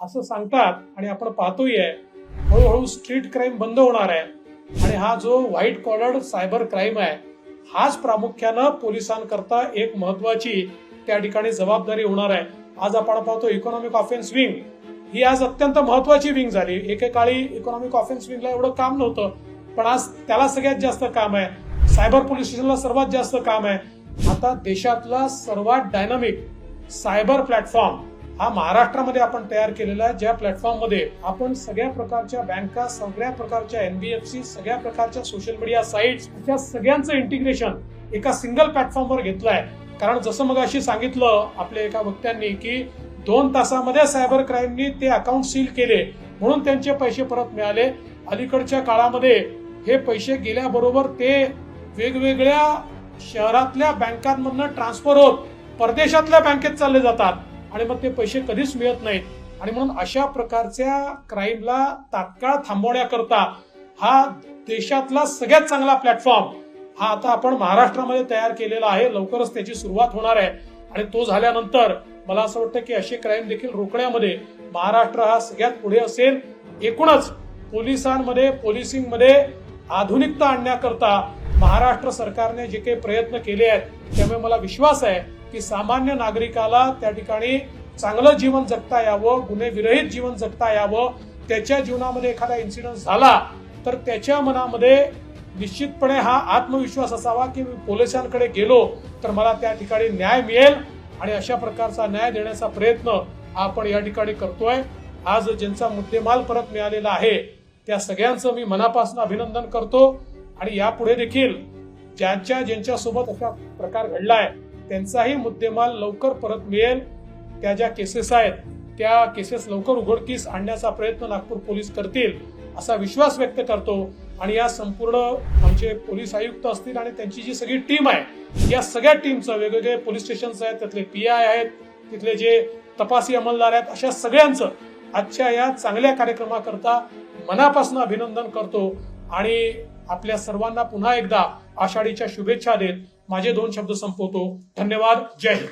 असं सांगतात आणि आपण पाहतोय हळूहळू स्ट्रीट क्राईम बंद होणार आहे. आणि हा जो व्हाईट कॉलर सायबर क्राईम आहे हाच प्रामुख्यानं पोलिसांकरता एक महत्वाची त्या ठिकाणी जबाबदारी होणार आहे. आज आपण पाहतो इकॉनॉमिक ऑफेन्स विंग ही आज अत्यंत महत्वाची विंग झाली. एकेकाळी इकॉनॉमिक ऑफेन्स विंगला एवढं काम नव्हतं पण आज त्याला सगळ्यात जास्त काम आहे. सायबर पोलीस स्टेशनला सर्वात जास्त काम आहे. आता देशातला सर्वात डायनामिक सायबर प्लॅटफॉर्म हा महाराष्ट्रामध्ये आपण तयार केलेला आहे ज्या प्लॅटफॉर्ममध्ये आपण सगळ्या प्रकारच्या बँका सगळ्या प्रकारच्या एनबीएफसी सगळ्या प्रकारच्या सोशल मीडिया साईट्स त्या सगळ्यांचं इंटिग्रेशन एका सिंगल प्लॅटफॉर्मवर घेतलंय कारण जसं मग अशी सांगितलं आपल्या एका वक्त्यांनी की दोन तासामध्ये सायबर क्राईमनी ते अकाउंट सील केले म्हणून त्यांचे पैसे परत मिळाले. अलीकडच्या काळामध्ये हे पैसे गेल्याबरोबर ते वेगवेगळ्या शहरातल्या बँकांमधनं ट्रान्सफर होत परदेशातल्या बँकेत चालले जातात. आणि मग ते पैसे कधीच मिळत नाहीत. आणि म्हणून अशा प्रकारच्या क्राईमला तात्काळ थांबवण्याकरता हा देशातला सगळ्यात चांगला प्लॅटफॉर्म हा आता आपण महाराष्ट्रामध्ये तयार केलेला आहे. लवकरच त्याची सुरुवात होणार आहे. आणि तो झाल्यानंतर मला असं वाटतं की असे क्राईम देखील रोखण्यामध्ये महाराष्ट्र हा सगळ्यात पुढे असेल. एकूणच पोलिसांमध्ये पोलिसिंगमध्ये आधुनिकता आणण्याकरता महाराष्ट्र सरकारने जे काही प्रयत्न केले आहेत त्यामुळे मला विश्वास आहे की सामान्य नागरिकाला त्या ठिकाणी चांगलं जीवन जगता यावं गुन्हेविरहित जीवन जगता यावं त्याच्या जीवनामध्ये एखादा इन्सिडन्स झाला तर त्याच्या मनामध्ये निश्चितपणे हा आत्मविश्वास असावा की मी पोलिसांकडे गेलो तर मला त्या ठिकाणी न्याय मिळेल आणि अशा प्रकारचा न्याय देण्याचा प्रयत्न आपण या ठिकाणी करतोय. आज ज्यांचा मुद्देमाल परत मिळालेला आहे त्या सगळ्यांचं मी मनापासून अभिनंदन करतो आणि यापुढे देखील ज्यांच्या ज्यांच्या सोबत असा प्रकार घडलाय त्यांचाही मुद्देमाल लवकर परत मिळेल. त्या ज्या केसेस आहेत त्या केसेस लवकर उघडकीस आणण्याचा प्रयत्न नागपूर पोलीस करतील असा विश्वास व्यक्त करतो. आणि या संपूर्ण आमचे पोलीस आयुक्त असतील आणि त्यांची जी सगळी टीम आहे या सगळ्या टीमचं वेगवेगळे पोलीस स्टेशन्स आहेत त्यातले पी आय आहेत तिथले जे तपासी अंमलदार आहेत अशा सगळ्यांचं आजच्या या चांगल्या कार्यक्रमाकरता मनापासून अभिनंदन करतो. आणि आपल्या सर्वांना पुन्हा एकदा आषाढीच्या शुभेच्छा देत माझे दोन शब्द संपवतो. धन्यवाद. जय हिंद.